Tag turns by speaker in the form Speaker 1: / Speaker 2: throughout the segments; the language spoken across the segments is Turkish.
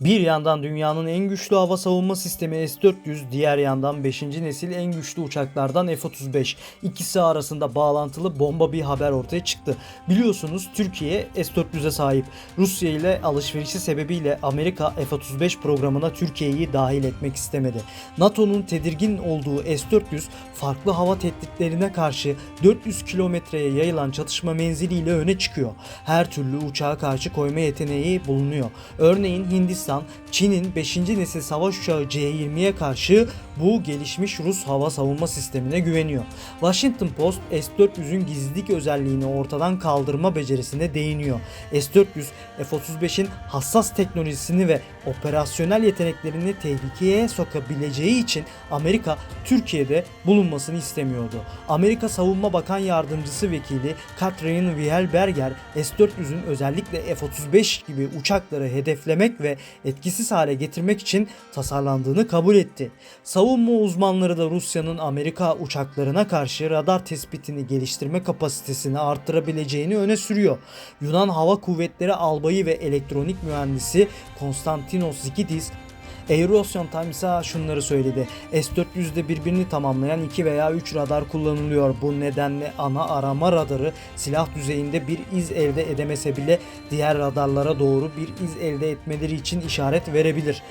Speaker 1: Bir yandan dünyanın en güçlü hava savunma sistemi S-400, diğer yandan 5. nesil en güçlü uçaklardan F-35. İkisi arasında bağlantılı bomba bir haber ortaya çıktı. Biliyorsunuz Türkiye S-400'e sahip. Rusya ile alışverişi sebebiyle Amerika F-35 programına Türkiye'yi dahil etmek istemedi. NATO'nun tedirgin olduğu S-400 farklı hava tehditlerine karşı 400 kilometreye yayılan çatışma menziliyle öne çıkıyor. Her türlü uçağa karşı koyma yeteneği bulunuyor. Örneğin Hindistan, Çin'in 5. nesil savaş uçağı C-20'ye karşı bu gelişmiş Rus hava savunma sistemine güveniyor. Washington Post S-400'ün gizlilik özelliğini ortadan kaldırma becerisine değiniyor. S-400, F-35'in hassas teknolojisini ve operasyonel yeteneklerini tehlikeye sokabileceği için Amerika Türkiye'de bulunmasını istemiyordu. Amerika Savunma Bakan Yardımcısı Vekili Katrin Wielberger S-400'ün özellikle F-35 gibi uçakları hedeflemek ve etkisiz hale getirmek için tasarlandığını kabul etti. Savunma uzmanları da Rusya'nın Amerika uçaklarına karşı radar tespitini geliştirme kapasitesini arttırabileceğini öne sürüyor. Yunan Hava Kuvvetleri Albayı ve elektronik mühendisi Konstantinos Zikidis Aerosyon Times'a şunları söyledi. S-400'de birbirini tamamlayan 2 veya 3 radar kullanılıyor. Bu nedenle ana arama radarı silah düzeyinde bir iz elde edemese bile diğer radarlara doğru bir iz elde etmeleri için işaret verebilir.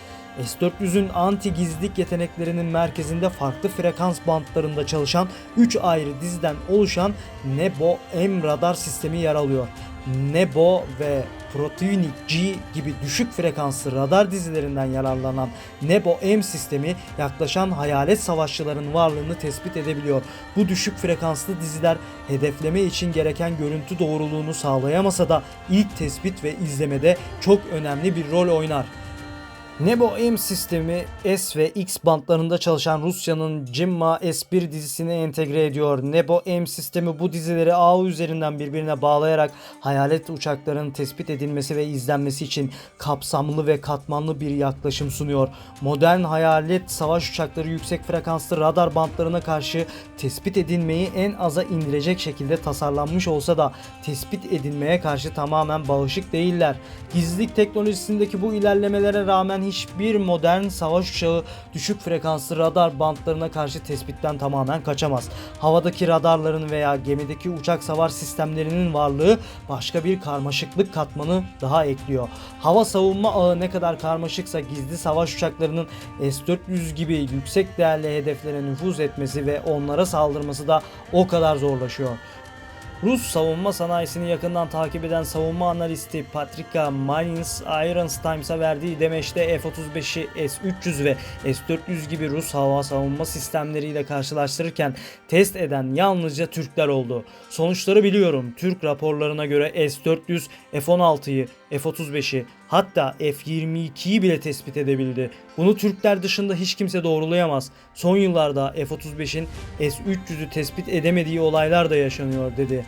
Speaker 1: S-400'ün anti gizlilik yeteneklerinin merkezinde farklı frekans bantlarında çalışan 3 ayrı diziden oluşan Nebo M radar sistemi yer alıyor. Nebo ve Protonic G gibi düşük frekanslı radar dizilerinden yararlanan Nebo M sistemi yaklaşan hayalet savaşçıların varlığını tespit edebiliyor. Bu düşük frekanslı diziler hedefleme için gereken görüntü doğruluğunu sağlayamasa da ilk tespit ve izlemede çok önemli bir rol oynar. Nebo M sistemi S ve X bantlarında çalışan Rusya'nın Cimma S1 dizisini entegre ediyor. Nebo M sistemi bu dizileri ağ üzerinden birbirine bağlayarak hayalet uçakların tespit edilmesi ve izlenmesi için kapsamlı ve katmanlı bir yaklaşım sunuyor. Modern hayalet savaş uçakları yüksek frekanslı radar bantlarına karşı tespit edilmeyi en aza indirecek şekilde tasarlanmış olsa da tespit edilmeye karşı tamamen bağışık değiller. Gizlilik teknolojisindeki bu ilerlemelere rağmen hiçbir modern savaş uçağı düşük frekanslı radar bantlarına karşı tespitten tamamen kaçamaz. Havadaki radarların veya gemideki uçak savar sistemlerinin varlığı başka bir karmaşıklık katmanı daha ekliyor. Hava savunma ağı ne kadar karmaşıksa gizli savaş uçaklarının S-400 gibi yüksek değerli hedeflere nüfuz etmesi ve onlara saldırması da o kadar zorlaşıyor. Rus savunma sanayisini yakından takip eden savunma analisti Patrika Marins, Irons Times'a verdiği demeçte F-35'i S-300 ve S-400 gibi Rus hava savunma sistemleriyle karşılaştırırken test eden yalnızca Türkler oldu. Sonuçları biliyorum. Türk raporlarına göre S-400, F-16'yı, F-35'i hatta F-22'yi bile tespit edebildi. Bunu Türkler dışında hiç kimse doğrulayamaz. Son yıllarda F-35'in S-300'ü tespit edemediği olaylar da yaşanıyor dedi.